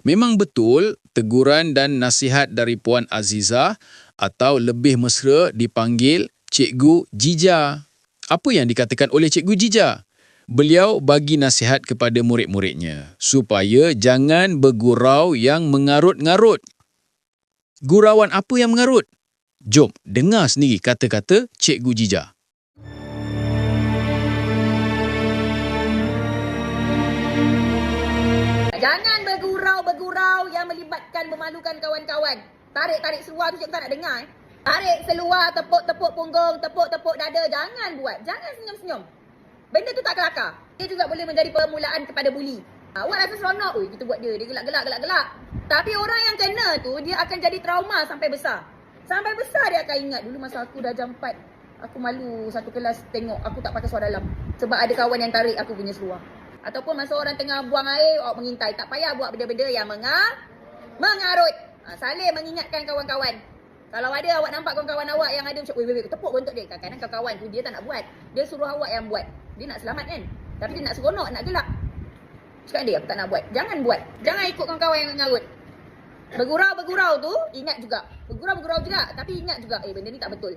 Memang betul teguran dan nasihat dari Puan Aziza atau lebih mesra dipanggil Cikgu Jija. Apa yang dikatakan oleh Cikgu Jija? Beliau bagi nasihat kepada murid-muridnya supaya jangan bergurau yang mengarut-ngarut. Gurauan apa yang mengarut? Jom dengar sendiri kata-kata Cikgu Jija. Jangan bergurau-bergurau yang melibatkan memalukan kawan-kawan. Tarik-tarik seluar tu cikgu tak nak dengar. Eh. Tarik seluar, tepuk-tepuk punggung, tepuk-tepuk dada. Jangan buat. Jangan senyum-senyum. Benda tu tak kelakar. Dia juga boleh menjadi permulaan kepada buli. Ha, awak rasa seronok, Ui, kita buat dia. Dia gelak-gelak, gelak-gelak. Tapi orang yang kena tu, dia akan jadi trauma sampai besar. Sampai besar dia akan ingat. Dulu masa aku dah jam 4, aku malu satu kelas tengok aku tak pakai seluar dalam. Sebab ada kawan yang tarik aku punya seluar. Ataupun masa orang tengah buang air, awak mengintai. Tak payah buat benda-benda yang mengar mengarut. Ha, saling mengingatkan kawan-kawan. Kalau ada awak nampak kawan-kawan awak yang ada macam, wait, wait, tepuk bontot dia. Kadang-kadang kawan-kawan tu dia tak nak buat. Dia suruh awak yang buat. Dia nak selamat kan? Tapi dia nak seronok, nak gelak. Cakap dia, aku tak nak buat. Jangan buat. Jangan ikut kawan-kawan yang mengarut. Bergurau-bergurau tu, ingat juga. Bergurau-bergurau juga. Tapi ingat juga, eh benda ni tak betul.